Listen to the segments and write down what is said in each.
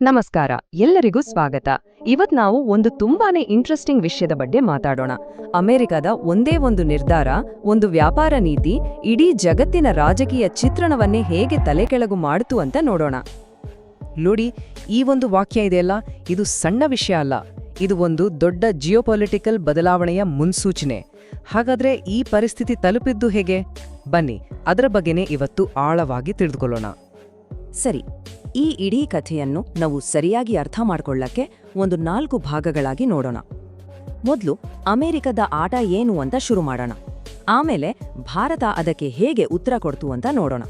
ನಮಸ್ಕಾರ ಎಲ್ಲರಿಗೂ ಸ್ವಾಗತ. ಇವತ್ ನಾವು ಒಂದು ತುಂಬಾನೇ ಇಂಟ್ರೆಸ್ಟಿಂಗ್ ವಿಷಯದ ಬಗ್ಗೆ ಮಾತಾಡೋಣ. ಅಮೆರಿಕದ ಒಂದೇ ಒಂದು ನಿರ್ಧಾರ ಒಂದು ವ್ಯಾಪಾರ ನೀತಿ ಇಡೀ ಜಗತ್ತಿನ ರಾಜಕೀಯ ಚಿತ್ರಣವನ್ನೇ ಹೇಗೆ ತಲೆಕೆಳಗು ಮಾಡಿತು ಅಂತ ನೋಡೋಣ. ನೋಡಿ ಈ ಒಂದು ವಾಕ್ಯ ಇದೆಯಲ್ಲ ಇದು ಸಣ್ಣ ವಿಷಯ ಅಲ್ಲ. ಇದು ಒಂದು ದೊಡ್ಡ ಜಿಯೋಪೊಲಿಟಿಕಲ್ ಬದಲಾವಣೆಯ ಮುನ್ಸೂಚನೆ. ಹಾಗಾದ್ರೆ ಈ ಪರಿಸ್ಥಿತಿ ತಲುಪಿದ್ದು ಹೇಗೆ? ಬನ್ನಿ ಅದರ ಬಗ್ಗೆನೇ ಇವತ್ತು ಆಳವಾಗಿ ತಿಳಿದುಕೊಳ್ಳೋಣ. ಸರಿ ಈ ಇಡೀ ಕಥೆಯನ್ನು ನಾವು ಸರಿಯಾಗಿ ಅರ್ಥ ಮಾಡ್ಕೊಳ್ಳಕ್ಕೆ ಒಂದು ನಾಲ್ಕು ಭಾಗಗಳಾಗಿ ನೋಡೋಣ. ಮೊದಲು ಅಮೆರಿಕದ ಆಟ ಏನು ಅಂತ ಶುರು ಮಾಡೋಣ. ಆಮೇಲೆ ಭಾರತ ಅದಕ್ಕೆ ಹೇಗೆ ಉತ್ತರ ಕೊಡ್ತು ಅಂತ ನೋಡೋಣ.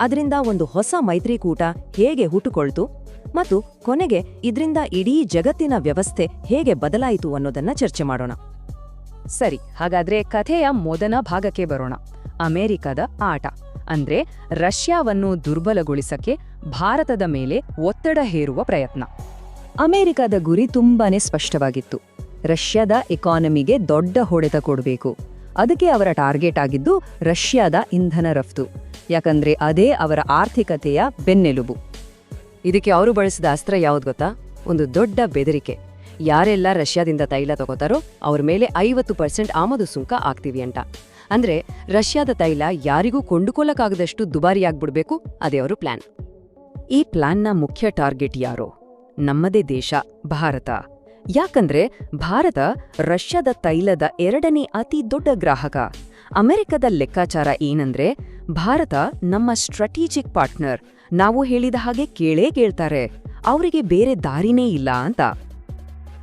ಅದರಿಂದ ಒಂದು ಹೊಸ ಮೈತ್ರಿಕೂಟ ಹೇಗೆ ಹುಟ್ಟುಕೊಳ್ತು ಮತ್ತು ಕೊನೆಗೆ ಇದರಿಂದ ಇಡೀ ಜಗತ್ತಿನ ವ್ಯವಸ್ಥೆ ಹೇಗೆ ಬದಲಾಯಿತು ಅನ್ನೋದನ್ನ ಚರ್ಚೆ ಮಾಡೋಣ. ಸರಿ, ಹಾಗಾದ್ರೆ ಕಥೆಯ ಮೊದಲ ಭಾಗಕ್ಕೆ ಬರೋಣ. ಅಮೆರಿಕದ ಆಟ. ಅಂದ್ರೆ ರಷ್ಯಾವನ್ನು ದುರ್ಬಲಗೊಳಿಸಕ್ಕೆ ಭಾರತದ ಮೇಲೆ ಒತ್ತಡ ಹೇರುವ ಪ್ರಯತ್ನ. ಅಮೆರಿಕದ ಗುರಿ ತುಂಬಾನೇ ಸ್ಪಷ್ಟವಾಗಿತ್ತು. ರಷ್ಯಾದ ಎಕಾನಮಿಗೆ ದೊಡ್ಡ ಹೊಡೆತ ಕೊಡಬೇಕು. ಅದಕ್ಕೆ ಅವರ ಟಾರ್ಗೆಟ್ ಆಗಿದ್ದು ರಷ್ಯಾದ ಇಂಧನ ರಫ್ತು. ಯಾಕಂದ್ರೆ ಅದೇ ಅವರ ಆರ್ಥಿಕತೆಯ ಬೆನ್ನೆಲುಬು. ಇದಕ್ಕೆ ಅವರು ಬಳಸಿದ ಅಸ್ತ್ರ ಯಾವ್ದು ಗೊತ್ತಾ? ಒಂದು ದೊಡ್ಡ ಬೆದರಿಕೆ. ಯಾರೆಲ್ಲ ರಷ್ಯಾದಿಂದ ತೈಲ ತಗೋತಾರೋ ಅವ್ರ ಮೇಲೆ ಐವತ್ತು ಪರ್ಸೆಂಟ್ ಆಮದು ಸುಂಕ ಆಗ್ತೀವಿ ಅಂತ. ಅಂದ್ರೆ ರಷ್ಯಾದ ತೈಲ ಯಾರಿಗೂ ಕೊಂಡುಕೊಳ್ಳಕ್ಕಾಗದಷ್ಟು ದುಬಾರಿಯಾಗ್ಬಿಡ್ಬೇಕು, ಅದೇ ಅವರು ಪ್ಲಾನ್ ಈ ಪ್ಲಾನ್ನ ಮುಖ್ಯ ಟಾರ್ಗೆಟ್ ಯಾರೋ? ನಮ್ಮದೇ ದೇಶ, ಭಾರತ. ಯಾಕಂದ್ರೆ ಭಾರತ ರಷ್ಯಾದ ತೈಲದ ಎರಡನೇ ಅತಿ ದೊಡ್ಡ ಗ್ರಾಹಕ. ಅಮೆರಿಕದ ಲೆಕ್ಕಾಚಾರ ಏನಂದ್ರೆ ಭಾರತ ನಮ್ಮ ಸ್ಟ್ರಾಟಜಿಕ್ ಪಾರ್ಟ್ನರ್ ನಾವು ಹೇಳಿದ ಹಾಗೆ ಕೇಳೇ ಕೇಳ್ತಾರೆ. ಅವರಿಗೆ ಬೇರೆ ದಾರಿನೇ ಇಲ್ಲ ಅಂತ.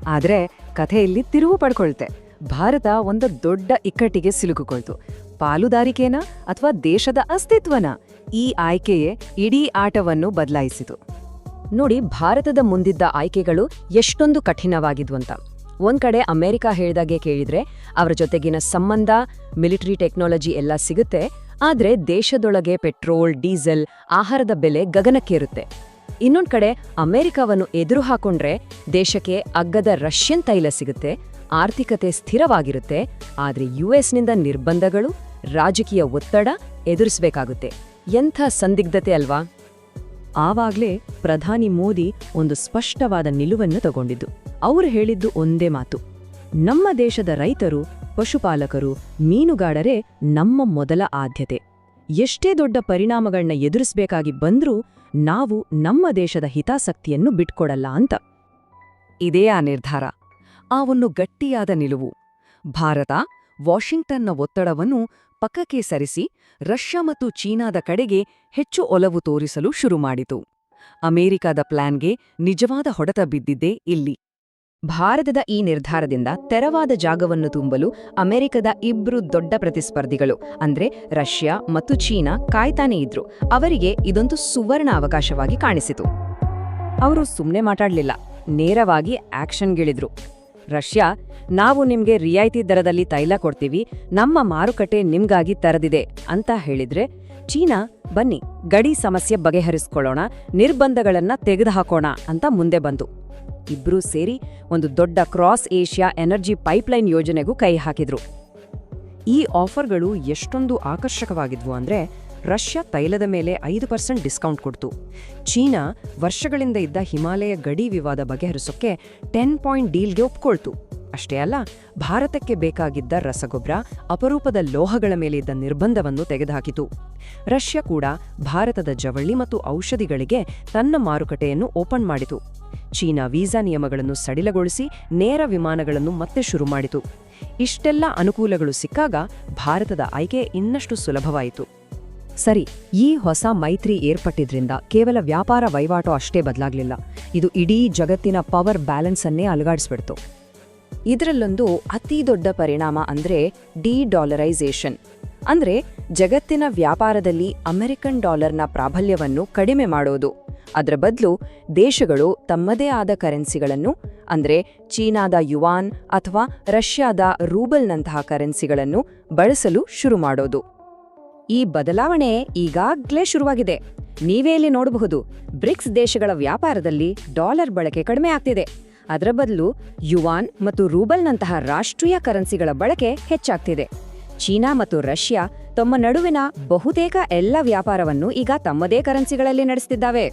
ಆದ್ರೆ ಕಥೆಯಲ್ಲಿ ತಿರುವು ಪಡ್ಕೊಳ್ತೆ. ಭಾರತ ಒಂದು ದೊಡ್ಡ ಇಕ್ಕಟ್ಟಿಗೆ ಸಿಲುಕುಕೊಳ್ತು. ಪಾಲುದಾರಿಕೆನ ಅಥವಾ ದೇಶದ ಅಸ್ತಿತ್ವನ ಈ ಆಯ್ಕೆಯೇ ಇಡೀ ಆಟವನ್ನು ಬದಲಾಯಿಸಿತು. ನೋಡಿ ಭಾರತದ ಮುಂದಿದ್ದ ಆಯ್ಕೆಗಳು ಎಷ್ಟೊಂದು ಕಠಿಣವಾಗಿದ್ವು ಅಂತ ಒಂದ್ ಕಡೆ ಅಮೆರಿಕ ಹೇಳಿದಾಗೆ ಕೇಳಿದ್ರೆ ಅವರ ಜೊತೆಗಿನ ಸಂಬಂಧ, ಮಿಲಿಟರಿ ಟೆಕ್ನಾಲಜಿ ಎಲ್ಲ ಸಿಗುತ್ತೆ, ಆದ್ರೆ ದೇಶದೊಳಗೆ ಪೆಟ್ರೋಲ್, ಡೀಸೆಲ್, ಆಹಾರದ ಬೆಲೆ ಗಗನಕ್ಕೇರುತ್ತೆ. ಇನ್ನೊಂದು ಕಡೆ ಅಮೆರಿಕವನ್ನು ಎದುರು ಹಾಕೊಂಡ್ರೆ ದೇಶಕ್ಕೆ ಅಗ್ಗದ ರಷ್ಯನ್ ತೈಲ ಸಿಗುತ್ತೆ ಆರ್ಥಿಕತೆ ಸ್ಥಿರವಾಗಿರುತ್ತೆ, ಆದ್ರೆ ಯುಎಸ್ನಿಂದ ನಿರ್ಬಂಧಗಳು, ರಾಜಕೀಯ ಒತ್ತಡ ಎದುರಿಸಬೇಕಾಗುತ್ತೆ. ಎಂಥ ಸಂದಿಗ್ಧತೆ ಅಲ್ವಾ? ಆವಾಗಲೇ ಪ್ರಧಾನಿ ಮೋದಿ ಒಂದು ಸ್ಪಷ್ಟವಾದ ನಿಲುವನ್ನು ತಗೊಂಡಿದ್ದು. ಅವರು ಹೇಳಿದ್ದು ಒಂದೇ ಮಾತು. ನಮ್ಮ ದೇಶದ ರೈತರು, ಪಶುಪಾಲಕರು, ಮೀನುಗಾರರೇ ನಮ್ಮ ಮೊದಲ ಆದ್ಯತೆ. ಎಷ್ಟೇ ದೊಡ್ಡ ಪರಿಣಾಮಗಳನ್ನ ಎದುರಿಸಬೇಕಾಗಿ ಬಂದ್ರೂ ನಾವು ನಮ್ಮ ದೇಶದ ಹಿತಾಸಕ್ತಿಯನ್ನು ಬಿಟ್ಕೊಡಲ್ಲ ಅಂತ. ಇದೇ ಆ ನಿರ್ಧಾರ. ಆ ಒಂದು ಗಟ್ಟಿಯಾದ ನಿಲುವು. ಭಾರತ, ವಾಷಿಂಗ್ಟನ್ನ ಒತ್ತಡವನ್ನು ಪಕ್ಕಕ್ಕೆ ಸರಿಸಿ ರಷ್ಯಾ ಮತ್ತು ಚೀನಾದ ಕಡೆಗೆ ಹೆಚ್ಚು ಒಲವು ತೋರಿಸಲು ಶುರುಮಾಡಿತು. ಅಮೆರಿಕದ ಪ್ಲಾನ್ಗೆ ನಿಜವಾದ ಹೊಡೆತ ಬಿದ್ದಿದ್ದೇ ಇಲ್ಲಿ. ಭಾರತದ ಈ ನಿರ್ಧಾರದಿಂದ ತೆರವಾದ ಜಾಗವನ್ನು ತುಂಬಲು ಅಮೆರಿಕದ ಇಬ್ರು ದೊಡ್ಡ ಪ್ರತಿಸ್ಪರ್ಧಿಗಳು, ಅಂದ್ರೆ ರಷ್ಯಾ ಮತ್ತು ಚೀನಾ, ಕಾಯ್ತಾನೆ ಇದ್ರು. ಅವರಿಗೆ ಇದೊಂದು ಸುವರ್ಣ ಅವಕಾಶವಾಗಿ ಕಾಣಿಸಿತು. ಅವರು ಸುಮ್ಮನೆ ಮಾತಾಡಲಿಲ್ಲ, ನೇರವಾಗಿ ಆಕ್ಷನ್ಗಿಳಿದ್ರು ರಷ್ಯಾ, ನಾವು ನಿಮ್ಗೆ ರಿಯಾಯಿತಿ ದರದಲ್ಲಿ ತೈಲ ಕೊಡ್ತೀವಿ, ನಮ್ಮ ಮಾರುಕಟ್ಟೆ ನಿಮ್ಗಾಗಿ ತರದಿದೆ ಅಂತ ಹೇಳಿದ್ರೆ, ಚೀನಾ, ಬನ್ನಿ, ಗಡಿ ಸಮಸ್ಯೆ ಬಗೆಹರಿಸ್ಕೊಳ್ಳೋಣ, ನಿರ್ಬಂಧಗಳನ್ನ ತೆಗೆದುಹಾಕೋಣ ಅಂತ ಮುಂದೆ ಬಂತು ಇಬ್ರೂ ಸೇರಿ ಒಂದು ದೊಡ್ಡ ಕ್ರಾಸ್ ಏಷ್ಯಾ ಎನರ್ಜಿ ಪೈಪ್ಲೈನ್ ಯೋಜನೆಗೂ ಕೈ ಹಾಕಿದ್ರು. ಈ ಆಫರ್ಗಳು ಎಷ್ಟೊಂದು ಆಕರ್ಷಕವಾಗಿದ್ವು ಅಂದ್ರೆ ರಷ್ಯಾ ತೈಲದ ಮೇಲೆ ಐದು ಪರ್ಸೆಂಟ್ ಡಿಸ್ಕೌಂಟ್ ಕೊಡ್ತು. ಚೀನಾ ವರ್ಷಗಳಿಂದ ಇದ್ದ ಹಿಮಾಲಯ ಗಡಿ ವಿವಾದ ಬಗೆಹರಿಸೋಕ್ಕೆ ಟೆನ್ ಪಾಯಿಂಟ್ ಡೀಲ್ಗೆ ಒಪ್ಕೊಳ್ತು. ಅಷ್ಟೇ ಅಲ್ಲ, ಭಾರತಕ್ಕೆ ಬೇಕಾಗಿದ್ದ ರಸಗೊಬ್ಬರ, ಅಪರೂಪದ ಲೋಹಗಳ ಮೇಲೆ ಇದ್ದ ನಿರ್ಬಂಧವನ್ನು ತೆಗೆದುಹಾಕಿತು. ರಷ್ಯಾ ಕೂಡ ಭಾರತದ ಜವಳಿ ಮತ್ತು ಔಷಧಿಗಳಿಗೆ ತನ್ನ ಮಾರುಕಟ್ಟೆಯನ್ನು ಓಪನ್ ಮಾಡಿತು. ಚೀನಾ ವೀಸಾ ನಿಯಮಗಳನ್ನು ಸಡಿಲಗೊಳಿಸಿ ನೇರ ವಿಮಾನಗಳನ್ನು ಮತ್ತೆ ಶುರು ಮಾಡಿತು. ಇಷ್ಟೆಲ್ಲ ಅನುಕೂಲಗಳು ಸಿಕ್ಕಾಗ ಭಾರತದ ಆಯ್ಕೆ ಇನ್ನಷ್ಟು ಸುಲಭವಾಯಿತು. ಸರಿ, ಈ ಹೊಸ ಮೈತ್ರಿ ಏರ್ಪಟ್ಟಿದ್ರಿಂದ ಕೇವಲ ವ್ಯಾಪಾರ ವಹಿವಾಟು ಅಷ್ಟೇ ಬದಲಾಗಲಿಲ್ಲ. ಇದು ಇಡೀ ಜಗತ್ತಿನ ಪವರ್ ಬ್ಯಾಲೆನ್ಸ್ ಅನ್ನೇ ಅಲುಗಾಡಿಸ್ಬಿಡ್ತು. ಇದರಲ್ಲೊಂದು ಅತಿ ದೊಡ್ಡ ಪರಿಣಾಮ ಅಂದ್ರೆ ಡಿ ಡಾಲರೈಸೇಷನ್ ಅಂದ್ರೆ ಜಗತ್ತಿನ ವ್ಯಾಪಾರದಲ್ಲಿ ಅಮೆರಿಕನ್ ಡಾಲರ್ನ ಪ್ರಾಬಲ್ಯವನ್ನು ಕಡಿಮೆ ಮಾಡೋದು. ಅದರ ಬದಲು ದೇಶಗಳು ತಮ್ಮದೇ ಆದ ಕರೆನ್ಸಿಗಳನ್ನು, ಅಂದ್ರೆ ಚೀನಾದ ಯುವಾನ್ ಅಥವಾ ರಷ್ಯಾದ ರೂಬಲ್ನಂತಹ ಕರೆನ್ಸಿಗಳನ್ನು ಬಳಸಲು ಶುರು ಮಾಡೋದು. ಈ ಬದಲಾವಣೆ ಈಗಾಗ್ಲೇ ಶುರುವಾಗಿದೆ. ನೀವೇ ಇಲ್ಲಿ ನೋಡಬಹುದು, ಬ್ರಿಕ್ಸ್ ದೇಶಗಳ ವ್ಯಾಪಾರದಲ್ಲಿ ಡಾಲರ್ ಬಳಕೆ ಕಡಿಮೆ ಆಗ್ತಿದೆ. ಅದರ ಬದಲು ಯುವಾನ್ ಮತ್ತು ರೂಬಲ್ನಂತಹ ರಾಷ್ಟ್ರೀಯ ಕರೆನ್ಸಿಗಳ ಬಳಕೆ ಹೆಚ್ಚಾಗ್ತಿದೆ. ಚೀನಾ ಮತ್ತು ರಷ್ಯಾ ತಮ್ಮ ನಡುವಿನ ಬಹುತೇಕ ಎಲ್ಲ ವ್ಯಾಪಾರವನ್ನು ಈಗ ತಮ್ಮದೇ ಕರೆನ್ಸಿಗಳಲ್ಲಿ ನಡೆಸ್ತಿದ್ದಾವೆ.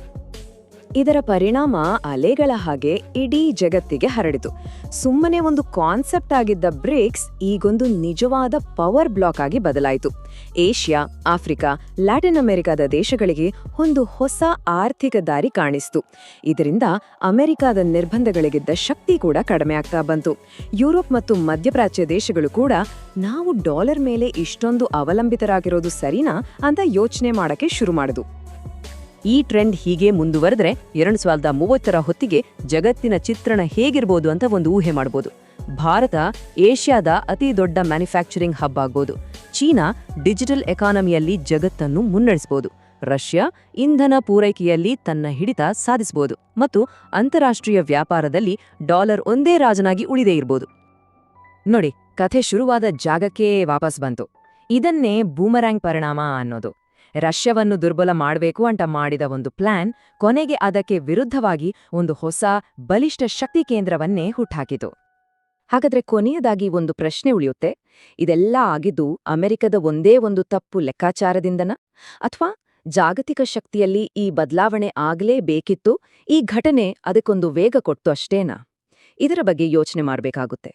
ಇದರ ಪರಿಣಾಮ ಅಲೆಗಳ ಹಾಗೆ ಇಡೀ ಜಗತ್ತಿಗೆ ಹರಡಿತು. ಸುಮ್ಮನೆ ಒಂದು ಕಾನ್ಸೆಪ್ಟ್ ಆಗಿದ್ದ ಬ್ರಿಕ್ಸ್ ಈಗೊಂದು ನಿಜವಾದ ಪವರ್ ಬ್ಲಾಕ್ ಆಗಿ ಬದಲಾಯಿತು. ಏಷ್ಯಾ, ಆಫ್ರಿಕಾ, ಲ್ಯಾಟಿನ್ ಅಮೆರಿಕಾದ ದೇಶಗಳಿಗೆ ಒಂದು ಹೊಸ ಆರ್ಥಿಕ ದಾರಿ ಕಾಣಿಸ್ತು. ಇದರಿಂದ ಅಮೆರಿಕಾದ ನಿರ್ಬಂಧಗಳಿಗಿದ್ದ ಶಕ್ತಿ ಕೂಡ ಕಡಿಮೆ ಬಂತು. ಯುರೋಪ್ ಮತ್ತು ಮಧ್ಯಪ್ರಾಚ್ಯ ದೇಶಗಳು ಕೂಡ ನಾವು ಡಾಲರ್ ಮೇಲೆ ಇಷ್ಟೊಂದು ಅವಲಂಬಿತರಾಗಿರೋದು ಸರಿನಾ ಅಂತ ಯೋಚನೆ ಮಾಡಕ್ಕೆ ಶುರು ಮಾಡಿದು ಈ ಟ್ರೆಂಡ್ ಹೀಗೆ ಮುಂದುವರೆದ್ರೆ ಎರಡು ಸಾವಿರದ ಮೂವತ್ತರ ಹೊತ್ತಿಗೆ ಜಗತ್ತಿನ ಚಿತ್ರಣ ಹೇಗಿರ್ಬೋದು ಅಂತ ಒಂದು ಊಹೆ ಮಾಡ್ಬೋದು. ಭಾರತ ಏಷ್ಯಾದ ಅತಿ ದೊಡ್ಡ ಮ್ಯಾನುಫ್ಯಾಕ್ಚರಿಂಗ್ ಹಬ್ ಆಗ್ಬೋದು. ಚೀನಾ ಡಿಜಿಟಲ್ ಎಕಾನಮಿಯಲ್ಲಿ ಜಗತ್ತನ್ನು ಮುನ್ನಡೆಸಬಹುದು ರಷ್ಯಾ ಇಂಧನ ಪೂರೈಕೆಯಲ್ಲಿ ತನ್ನ ಹಿಡಿತ ಸಾಧಿಸಬಹುದು ಮತ್ತು ಅಂತಾರಾಷ್ಟ್ರೀಯ ವ್ಯಾಪಾರದಲ್ಲಿ ಡಾಲರ್ ಒಂದೇ ರಾಜನಾಗಿ ಉಳಿದೇ ಇರ್ಬೋದು. ನೋಡಿ, ಕಥೆ ಶುರುವಾದ ಜಾಗಕ್ಕೆ ವಾಪಸ್ ಬಂತು. ಇದನ್ನೇ ಬೂಮರ್ಯಾಂಗ್ ಪರಿಣಾಮ ಅನ್ನೋದು. ರಷ್ಯಾವನ್ನು ದುರ್ಬಲ ಮಾಡಬೇಕು ಅಂತ ಮಾಡಿದ ಒಂದು ಪ್ಲಾನ್ ಕೊನೆಗೆ ಅದಕ್ಕೆ ವಿರುದ್ಧವಾಗಿ ಒಂದು ಹೊಸ ಬಲಿಷ್ಠ ಶಕ್ತಿ ಕೇಂದ್ರವನ್ನೇ ಹುಟ್ಟಾಕಿತು ಹಾಗಾದ್ರೆ ಕೊನೆಯದಾಗಿ ಒಂದು ಪ್ರಶ್ನೆ ಉಳಿಯುತ್ತೆ. ಇದೆಲ್ಲ ಆಗಿದ್ದು ಅಮೆರಿಕದ ಒಂದೇ ಒಂದು ತಪ್ಪು ಲೆಕ್ಕಾಚಾರದಿಂದನ? ಅಥವಾ ಜಾಗತಿಕ ಶಕ್ತಿಯಲ್ಲಿ ಈ ಬದಲಾವಣೆ ಆಗಲೇಬೇಕಿತ್ತು? ಈ ಘಟನೆ ಅದಕ್ಕೊಂದು ವೇಗ ಕೊಟ್ಟು ಅಷ್ಟೇನಾ? ಇದರ ಬಗ್ಗೆ ಯೋಚನೆ ಮಾಡಬೇಕಾಗುತ್ತೆ.